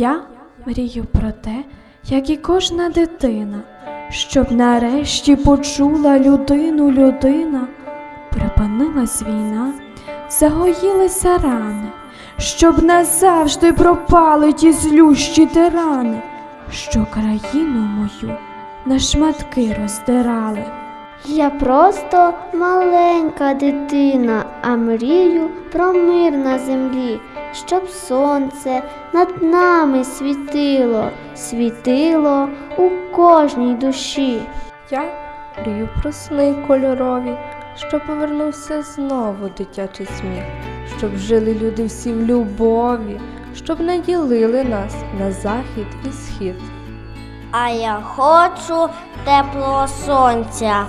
Я мрію про те, як і кожна дитина, щоб нарешті почула людину людина, припинилась війна, загоїлися рани, щоб назавжди пропали ті злющі тирани, що країну мою на шматки роздирали. Я просто маленька дитина, а мрію про мир на землі, щоб сонце над нами світило, світило у кожній душі. Я мрію про сни кольорові, щоб повернувся знову дитячий сміх, щоб жили люди всі в любові, щоб не ділили нас на захід і схід. А я хочу теплого сонця.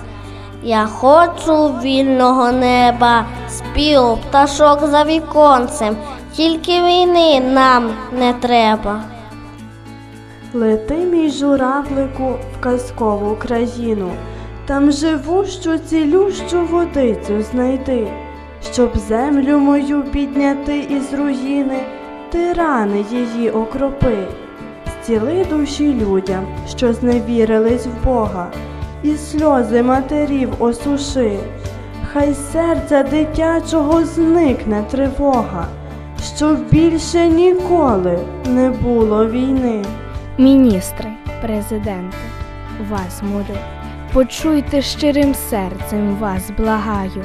Я хочу вільного неба, спів пташок за віконцем, тільки війни нам не треба. Лети, мій журавлику, в казкову країну, там живущу цілющу водицю знайди, щоб землю мою підняти із руїни, ти рани її окропи, зціли душі людям, що зневірились в Бога, і сльози матерів осуши, хай серця дитячого зникне тривога, щоб більше ніколи не було війни. Міністри, президенти, вас молю, почуйте щирим серцем вас благаю.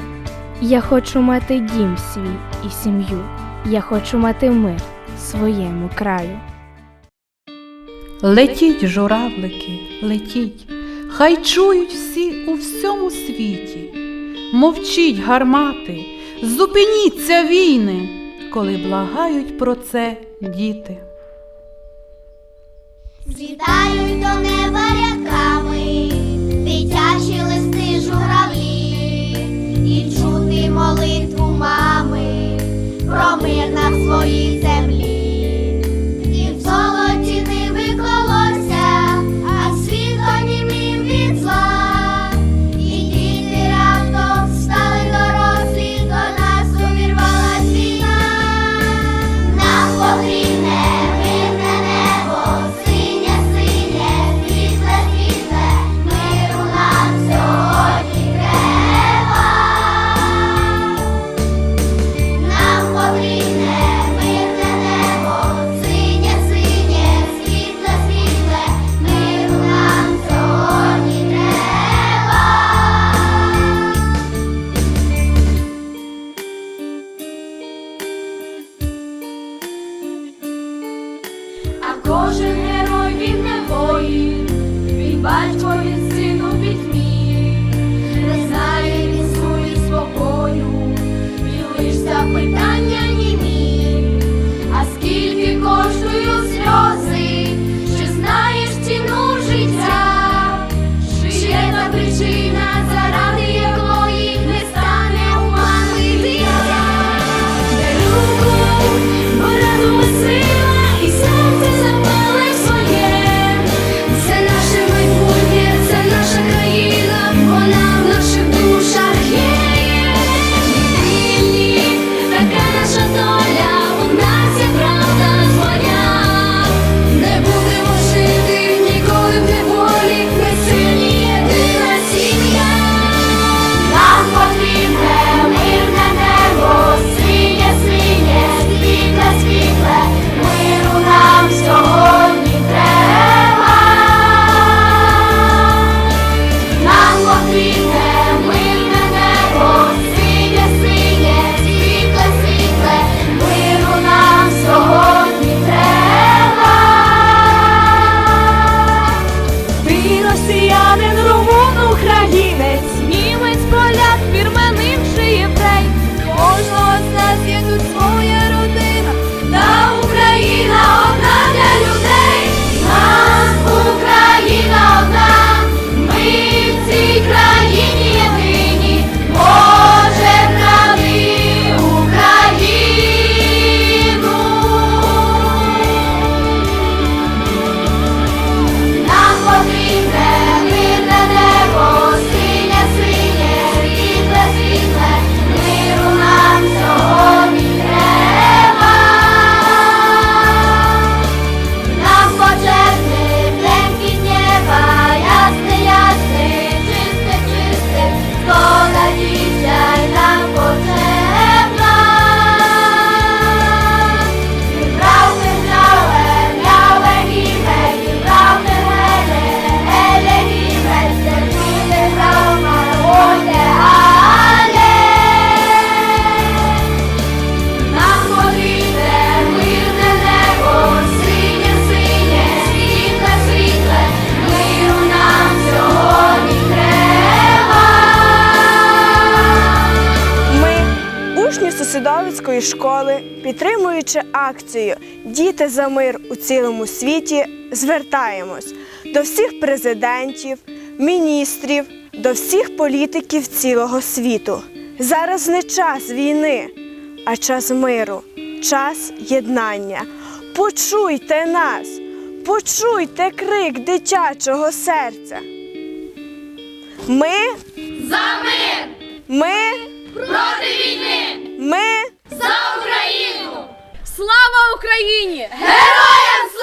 Я хочу мати дім свій і сім'ю. Я хочу мати мир своєму краю. Летіть, журавлики, летіть, хай чують всі у всьому світі. Мовчіть, гармати, зупиніться війни, коли благають про це діти. Злітають до неба школи, підтримуючи акцію Діти за мир у цілому світі, звертаємось до всіх президентів, міністрів, до всіх політиків цілого світу. Зараз не час війни, а час миру, час єднання. Почуйте нас, почуйте крик дитячого серця. Ми За мир! Ми Проти війни! Ми За Україну! Слава Україні! Героям слава!